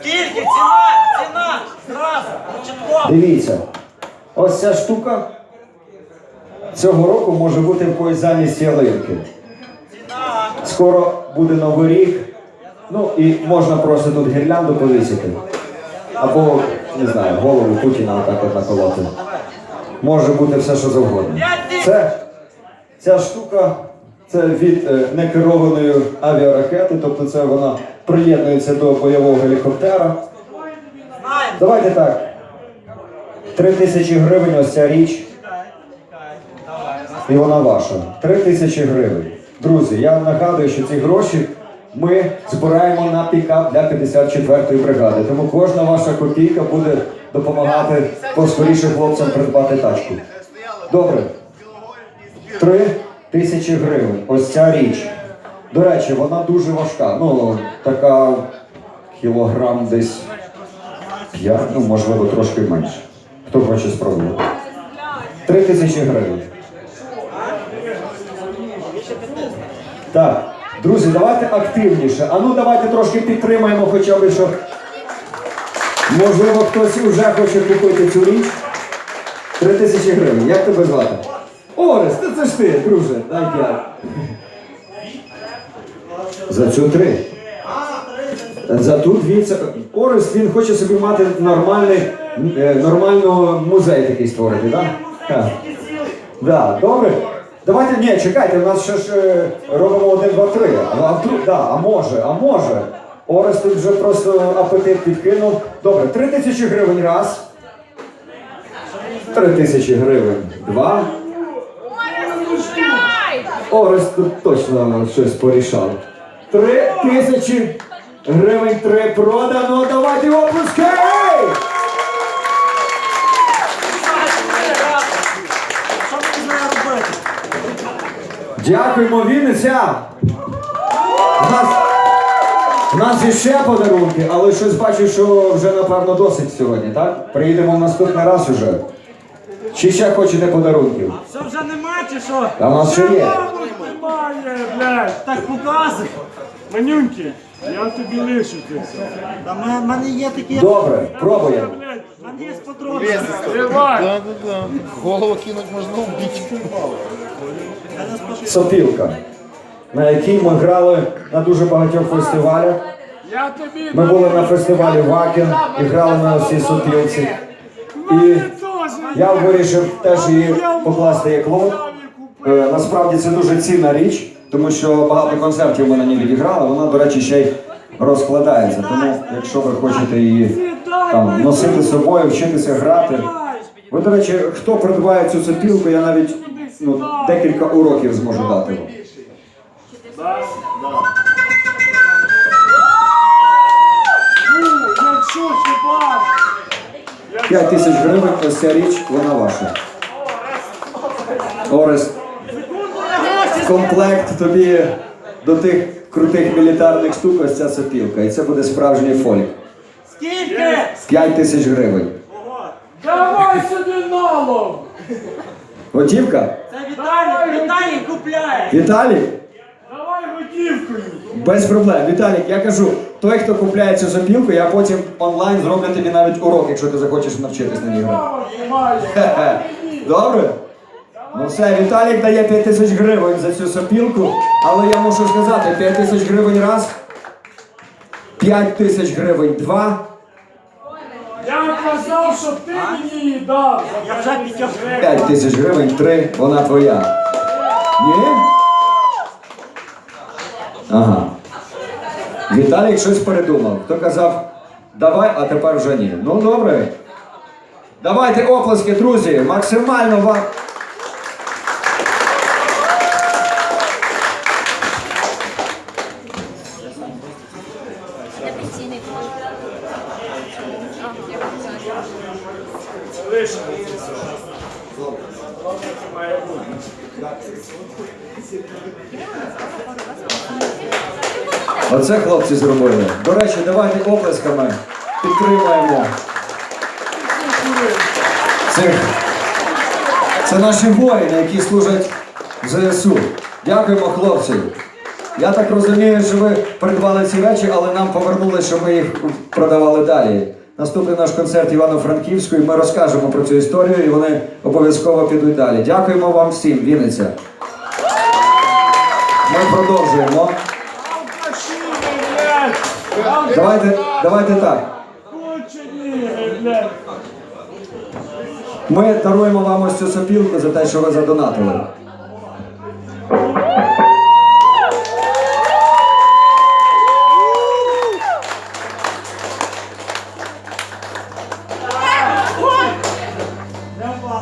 Скільки? Ціна! Ціна! Зразу! Дивіться, ось ця штука цього року може бути в когось замість ялинки. Скоро буде новий рік. Ну і можна просто тут гірлянду повісити. Або, не знаю, голову Путіна отак от наколоти. Може бути все, що завгодно. Це, ця штука це від е, некерованої авіаракети, тобто це вона приєднується до бойового гелікоптера. Давайте так. Три тисячі гривень ось ця річ, і вона ваша. Три тисячі гривень. Друзі, я нагадую, що ці гроші ми збираємо на пікап для 54-ї бригади. Тому кожна ваша копійка буде допомагати поскоріше хлопцям придбати тачку. Добре. Три тисячі гривень. Ось ця річ. До речі, вона дуже важка. Ну, така кілограм десь 5, ну можливо трошки менше. Хто хоче спробувати? Три тисячі гривень. Так, друзі, давайте активніше. А ну давайте трошки підтримаємо хоча б, що можливо хтось вже хоче купити цю річ. Три тисячі гривень. Як тебе звати? Орес, це, це ж ти, друже. Дай я. За цю три. За ту дві це Орес він хоче собі мати нормальний, е, нормальну музей такий створити, так? Так. Да, добре. Давайте, ні, чекайте, у нас ще ж е, робимо один, два, три. А, а, вдруг- да, а може, а може. Орес тут вже просто апетит підкинув. Добре, три тисячі гривень раз. Три тисячі гривень два. Орес тут точно щось порішав. Три тисячі гривень три продано. Давайте робити? Дякуємо, Вінниця! У нас, у нас є ще подарунки, але щось бачу, що вже напевно досить сьогодні, так? Приїдемо в наступний раз уже. Чи ще хочете подарунків? Все вже нема чи що? Та в нас ще є. Немає, блядь. Так показуй. Манюньки, я тобі лишу це все. Та в мене є такі. Добре, пробуємо. Блядь, В мене є подружки. тривай. Да, да, да. Голову кинуть можно убить. Сопілка, на якій ми грали на дуже багатьох фестивалях. Я тобі Ми були на фестивалі Вакін і грали на всій сопілці. І я вирішив теж її покласти як лот. Е, Насправді це дуже цінна річ, тому що багато концертів ми на ній відіграли. Вона, до речі, ще й розкладається. Тому, якщо ви хочете її там носити з собою, вчитися грати. Ви, до речі, хто придбає цю сопілку, я навіть ну, декілька уроків зможу дати вам. 5 тисяч гривень, ось ця річ, вона ваша. Орес, комплект тобі до тих крутих мілітарних штук, ось ця сопілка. І це буде справжній фольк. Скільки? 5 тисяч гривень. Давай сюди налом. Готівка? Це Віталій, Віталій купляє. Віталій? Давай готівкою. Без проблем. Віталік, я кажу, той, хто купляє цю сопілку, я потім онлайн зроблю тобі навіть урок, якщо ти захочеш навчитись на ній грати. Хе-хе. Добре? Ну все, Віталік дає 5 тисяч гривень за цю сопілку, але я мушу сказати, 5 тисяч гривень раз, 5 тисяч гривень два. Я казав, що ти мені її дав. Я вже 5 тисяч гривень, 3, вона твоя. Ні? Ага. Віталік щось передумав. Хто казав, давай, а тепер вже ні. Ну добре. Давайте оплески, друзі, максимально вам. Лишимо це все. Має бути. Оце хлопці зробили. До речі, давайте оплесками підтримаємо цих. Це наші воїни, які служать в ЗСУ. Дякуємо, хлопці. Я так розумію, що ви придбали ці речі, але нам повернули, що ми їх продавали далі. Наступний наш концерт Івано-Франківську, і ми розкажемо про цю історію, і вони обов'язково підуть далі. Дякуємо вам всім, Вінниця. Ми продовжуємо. Давайте, давайте так. Ми даруємо вам ось цю сопілку за те, що ви задонатили.